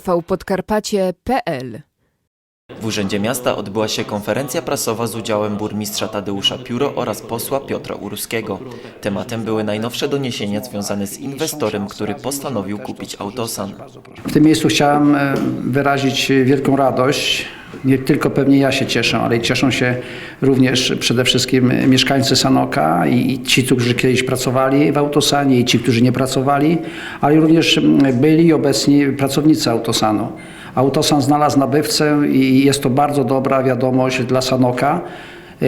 tvpodkarpacie.pl W Urzędzie Miasta odbyła się konferencja prasowa z udziałem burmistrza Tadeusza Pióro oraz posła Piotra Uruskiego. Tematem były najnowsze doniesienia związane z inwestorem, który postanowił kupić Autosan. W tym miejscu chciałem e, wyrazić wielką radość. Nie tylko pewnie ja się cieszę, ale cieszą się również przede wszystkim mieszkańcy Sanoka i ci, którzy kiedyś pracowali w Autosanie i ci, którzy nie pracowali, ale również byli obecni pracownicy Autosanu. Autosan znalazł nabywcę i jest to bardzo dobra wiadomość dla Sanoka. E,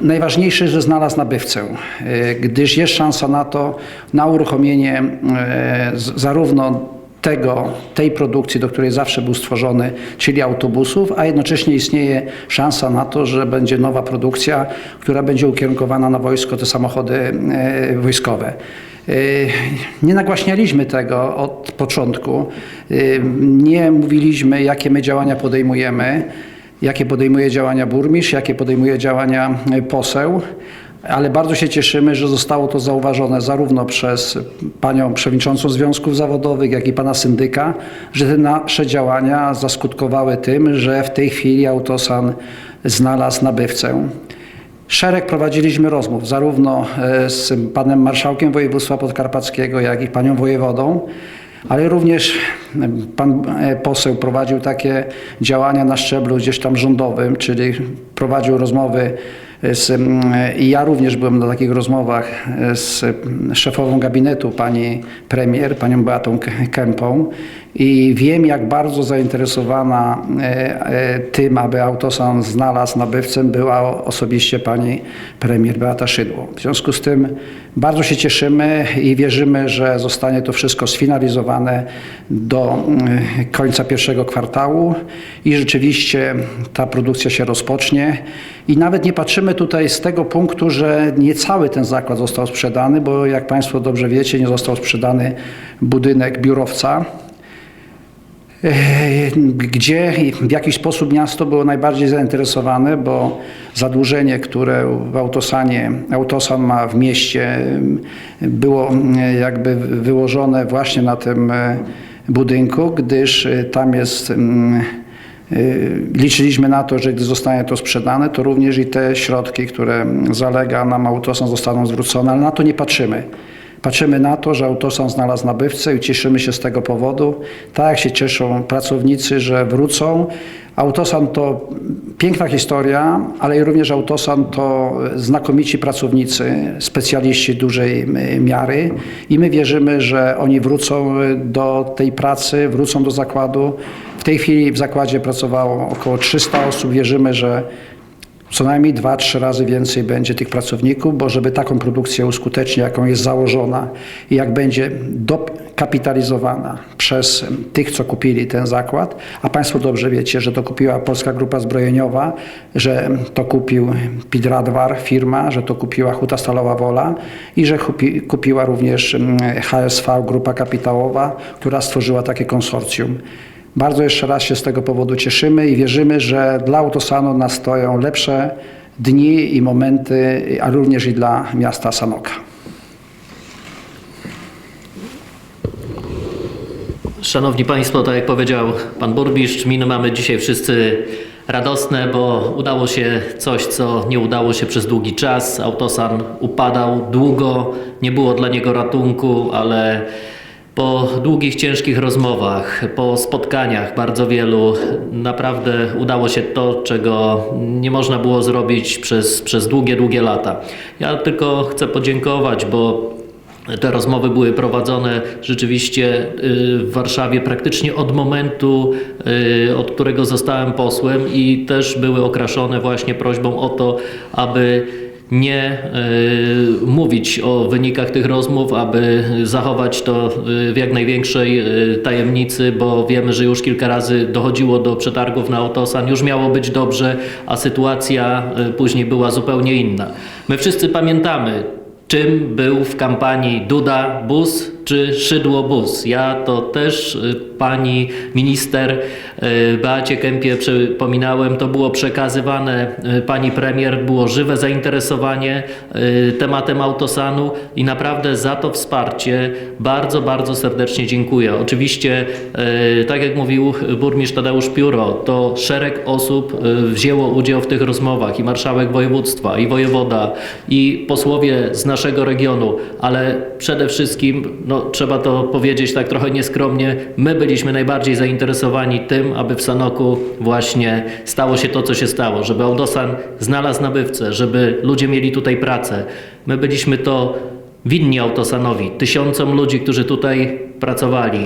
Najważniejsze, że znalazł nabywcę, e, gdyż jest szansa na to, na uruchomienie e, zarówno tego, tej produkcji, do której zawsze był stworzony, czyli autobusów, a jednocześnie istnieje szansa na to, że będzie nowa produkcja, która będzie ukierunkowana na wojsko, te samochody e, wojskowe. E, Nie nagłaśnialiśmy tego od początku, E, nie mówiliśmy, jakie my działania podejmujemy jakie podejmuje działania burmistrz, jakie podejmuje działania poseł. Ale bardzo się cieszymy, że zostało to zauważone zarówno przez panią przewodniczącą związków zawodowych, jak i pana syndyka, że te nasze działania zaskutkowały tym, że w tej chwili Autosan znalazł nabywcę. Szereg prowadziliśmy rozmów zarówno e, z panem marszałkiem województwa podkarpackiego, jak i panią wojewodą, ale również pan e, poseł prowadził takie działania na szczeblu gdzieś tam rządowym, czyli prowadził rozmowy i ja również byłem na takich rozmowach e, z mm, szefową gabinetu pani premier, panią Beatą Kępą i wiem jak bardzo zainteresowana e, e, tym, aby Autosan znalazł nabywcę była osobiście pani premier Beata Szydło. W związku z tym bardzo się cieszymy i wierzymy, że zostanie to wszystko sfinalizowane do mm, końca pierwszego kwartału i rzeczywiście ta produkcja się rozpocznie. I nawet nie patrzymy tutaj z tego punktu, że nie cały ten zakład został sprzedany, bo jak Państwo dobrze wiecie, nie został sprzedany budynek biurowca. E, gdzie w jakiś sposób miasto było najbardziej zainteresowane, bo zadłużenie, które w Autosanie, Autosan ma w mieście, było m, jakby wyłożone właśnie na tym e, budynku, gdyż e, tam jest m, y, Liczyliśmy na to, że gdy zostanie to sprzedane, to również i te środki, które zalega nam Autosan zostaną zwrócone, ale na to nie patrzymy. Patrzymy na to, że Autosan znalazł nabywcę i cieszymy się z tego powodu. Tak jak się cieszą pracownicy, że wrócą. Autosan to piękna historia, ale i również Autosan to znakomici pracownicy, specjaliści dużej m, miary i my wierzymy, że oni wrócą do tej pracy, wrócą do zakładu. Tej chwili w zakładzie pracowało około 300 osób. Wierzymy, że co najmniej dwa, trzy razy więcej będzie tych pracowników, bo żeby taką produkcję uskutecznić, jaką jest założona i jak będzie dokapitalizowana przez tych, co kupili ten zakład, a Państwo dobrze wiecie, że to kupiła Polska Grupa Zbrojeniowa, że to kupił Pidradwar firma, że to kupiła Huta Stalowa Wola i że kupi, kupiła również mm, HSV Grupa Kapitałowa, która stworzyła takie konsorcjum. Bardzo jeszcze raz się z tego powodu cieszymy i wierzymy, że dla Autosanu nastoją lepsze dni i momenty, a również i dla miasta Sanoka. Szanowni Państwo, tak jak powiedział Pan Burmistrz, miny mamy dzisiaj wszyscy radosne, bo udało się coś, co nie udało się przez długi czas. Autosan upadał długo, nie było dla niego ratunku, ale po długich, ciężkich rozmowach, po spotkaniach bardzo wielu, naprawdę udało się to, czego nie można było zrobić przez, przez długie, długie lata. Ja tylko chcę podziękować, bo te rozmowy były prowadzone rzeczywiście y, w Warszawie praktycznie od momentu, y, od którego zostałem posłem i też były okraszone właśnie prośbą o to, aby nie y, mówić o wynikach tych rozmów, aby zachować to y, w jak największej y, tajemnicy, bo wiemy, że już kilka razy dochodziło do przetargów na Autosan, już miało być dobrze, a sytuacja y, później była zupełnie inna. My wszyscy pamiętamy, czym był w kampanii Duda Bus, czy Szydło-Bus. Ja to też y, pani minister Beacie Kępie przypominałem, to było przekazywane y, pani premier, było żywe zainteresowanie y, tematem autosanu i naprawdę za to wsparcie bardzo, bardzo serdecznie dziękuję. Oczywiście, y, tak jak mówił burmistrz Tadeusz Pióro, to szereg osób y, wzięło udział w tych rozmowach i marszałek województwa, i wojewoda, i posłowie z naszego regionu, ale przede wszystkim, no, trzeba to powiedzieć tak trochę nieskromnie, my byliśmy najbardziej zainteresowani tym, aby w Sanoku właśnie stało się to, co się stało, żeby Autosan znalazł nabywcę, żeby ludzie mieli tutaj pracę. My byliśmy to winni Autosanowi, tysiącom ludzi, którzy tutaj pracowali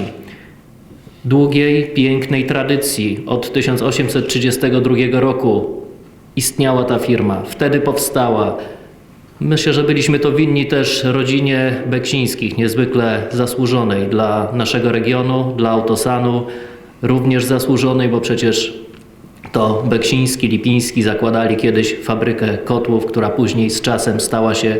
długiej, pięknej tradycji. Od 1832 roku istniała ta firma, wtedy powstała. Myślę, że byliśmy to winni też rodzinie Beksińskich, niezwykle zasłużonej dla naszego regionu, dla Autosanu, również zasłużonej, bo przecież to Beksiński, Lipiński zakładali kiedyś fabrykę kotłów, która później z czasem stała się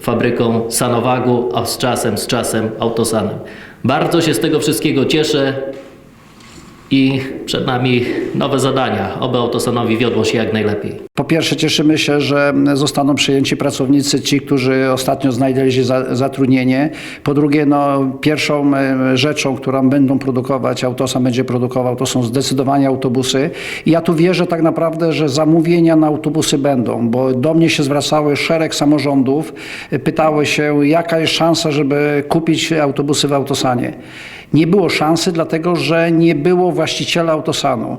fabryką Sanowagu, a z czasem, z czasem Autosanem. Bardzo się z tego wszystkiego cieszę i przed nami nowe zadania. Oby Autosanowi wiodło się jak najlepiej. Po pierwsze cieszymy się, że zostaną przyjęci pracownicy, ci, którzy ostatnio znaleźli za, zatrudnienie. Po drugie, no, pierwszą e, rzeczą, którą będą produkować, Autosan będzie produkował, to są zdecydowanie autobusy. I ja tu wierzę tak naprawdę, że zamówienia na autobusy będą, bo do mnie się zwracały szereg samorządów, e, pytały się, jaka jest szansa, żeby kupić autobusy w Autosanie. Nie było szansy, dlatego że nie było właściciela Autosanu.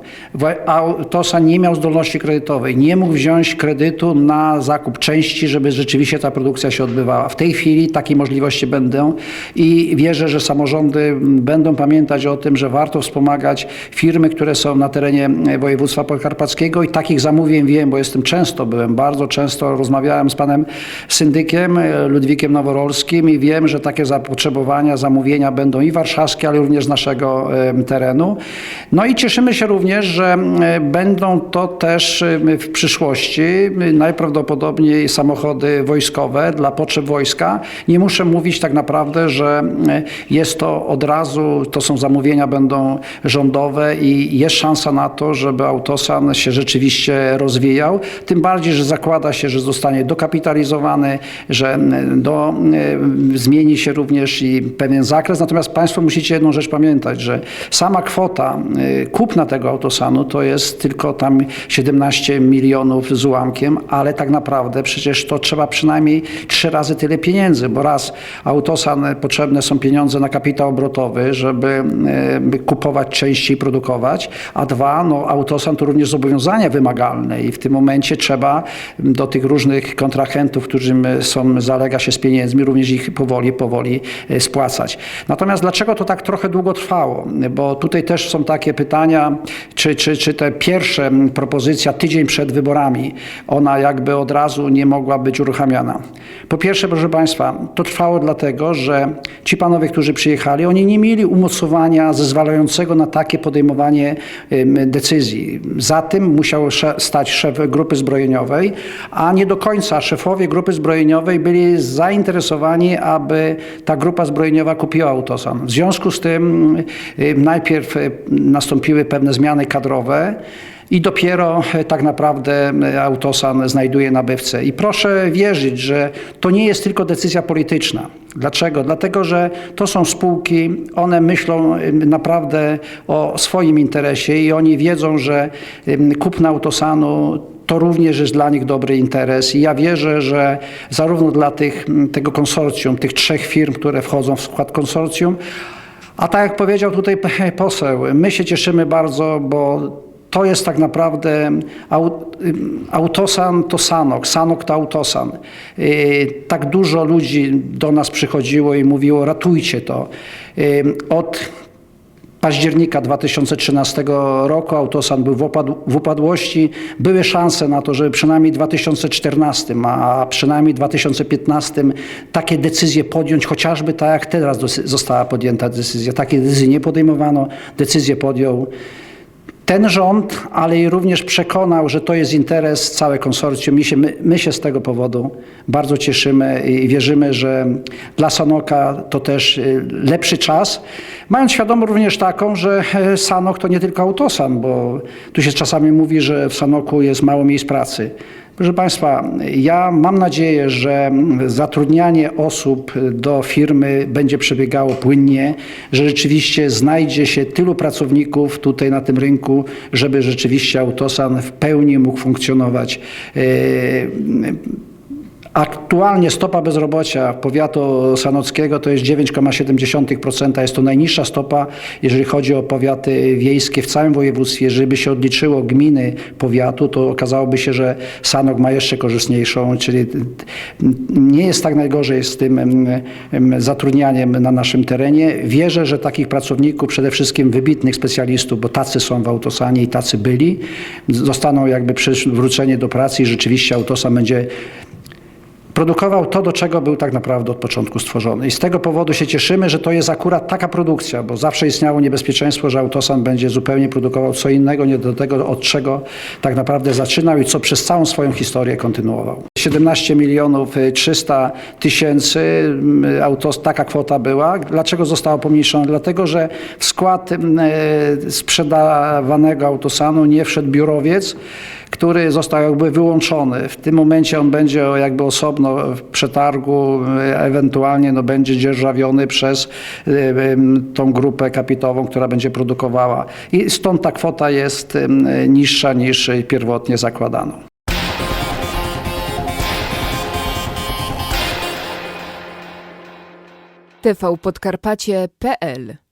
Autosan nie miał zdolności kredytowej, nie mógł wziąć kredytu na zakup części, żeby rzeczywiście ta produkcja się odbywała. W tej chwili takie możliwości będą i wierzę, że samorządy będą pamiętać o tym, że warto wspomagać firmy, które są na terenie województwa podkarpackiego i takich zamówień wiem, bo jestem często, byłem bardzo często, rozmawiałem z panem syndykiem e, Ludwikiem Noworolskim i wiem, że takie zapotrzebowania, zamówienia będą i warszawskie, ale również z naszego em, terenu. No i cieszymy się również, że m, będą to też em, w przyszłości m, najprawdopodobniej samochody wojskowe dla potrzeb wojska. Nie muszę mówić tak naprawdę, że jest to od razu, to są zamówienia będą rządowe i jest szansa na to, żeby Autosan się rzeczywiście rozwijał. Tym bardziej, że zakłada się, że zostanie dokapitalizowany, że do, zmieni się również i pewien zakres. Natomiast Państwo musicie jedną rzecz pamiętać, że sama kwota y, kupna tego autosanu to jest tylko tam 17 milionów z ułamkiem, ale tak naprawdę przecież to trzeba przynajmniej trzy razy tyle pieniędzy, bo raz autosan y, potrzebne są pieniądze na kapitał obrotowy, żeby y, kupować części i produkować, a dwa, no autosan to również zobowiązania wymagalne i w tym momencie trzeba do tych różnych kontrahentów, którym są, zalega się z pieniędzmi, również ich powoli, powoli y, spłacać. Natomiast dlaczego to tak trochę długo trwało? Bo tutaj też są takie pytania, czy, czy, czy te pierwsze propozycja tydzień przed wyborami, ona jakby od razu nie mogła być uruchamiana. Po pierwsze, proszę Państwa, to trwało dlatego, że ci panowie, którzy przyjechali, oni nie mieli umocowania zezwalającego na takie podejmowanie decyzji. Za tym musiał stać szef grupy zbrojeniowej, a nie do końca szefowie grupy zbrojeniowej byli zainteresowani, aby ta grupa zbrojeniowa kupiła Autosan. W związku z tym najpierw nastąpiły pewne zmiany kadrowe. I dopiero y, tak naprawdę y, Autosan znajduje nabywcę. I proszę wierzyć, że to nie jest tylko decyzja polityczna. Dlaczego? Dlatego, że to są spółki, one myślą naprawdę o swoim interesie i oni wiedzą, że kupno Autosanu to również jest dla nich dobry interes i ja wierzę, że zarówno dla tych, tego konsorcjum, tych trzech firm, które wchodzą w skład konsorcjum, a tak jak powiedział tutaj poseł, my się cieszymy bardzo, bo to jest tak naprawdę au- Autosan to Sanok, Sanok to Autosan. Tak dużo ludzi do nas przychodziło i mówiło ratujcie to. Od października 2013 roku Autosan był w, opad- w upadłości. Były szanse na to, żeby przynajmniej w 2014, a przynajmniej w 2015 takie decyzje podjąć, chociażby tak jak teraz została podjęta decyzja. Takie decyzje nie podejmowano. Decyzję podjął ten rząd, ale i również przekonał, że to jest interes całe konsorcjum. My się, my, my się z tego powodu bardzo cieszymy i wierzymy, że dla Sanoka to też y, lepszy czas. Mając świadomość również taką, że e, Sanok to nie tylko autosan, bo tu się czasami mówi, że w Sanoku jest mało miejsc pracy. Proszę Państwa, ja mam nadzieję, że zatrudnianie osób do firmy będzie przebiegało płynnie, że rzeczywiście znajdzie się tylu pracowników tutaj na tym rynku, żeby rzeczywiście Autosan w pełni mógł funkcjonować. Aktualnie stopa bezrobocia powiatu sanockiego to jest 9,7%. Jest to najniższa stopa, jeżeli chodzi o powiaty wiejskie w całym województwie. Jeżeli by się odliczyło gminy powiatu, to okazałoby się, że Sanok ma jeszcze korzystniejszą, czyli nie jest tak najgorzej z tym em, em, zatrudnianiem na naszym terenie. Wierzę, że takich pracowników, przede wszystkim wybitnych specjalistów, bo tacy są w Autosanie i tacy byli, zostaną jakby przywróceni do pracy i rzeczywiście Autosan będzie produkował to, do czego był tak naprawdę od początku stworzony. I z tego powodu się cieszymy, że to jest akurat taka produkcja, bo zawsze istniało niebezpieczeństwo, że Autosan będzie zupełnie produkował co innego, nie do tego, od czego tak naprawdę zaczynał i co przez całą swoją historię kontynuował. 17 milionów y, 300 tysięcy y, autos, taka kwota była. Dlaczego została pomniejszona? Dlatego, że w skład y, sprzedawanego Autosanu nie wszedł biurowiec, który został jakby wyłączony. W tym momencie on będzie jakby osobno w przetargu, e, ewentualnie no, będzie dzierżawiony przez e, tą grupę kapitałową, która będzie produkowała. I stąd ta kwota jest niższa niż pierwotnie zakładano. tvpodkarpacie.pl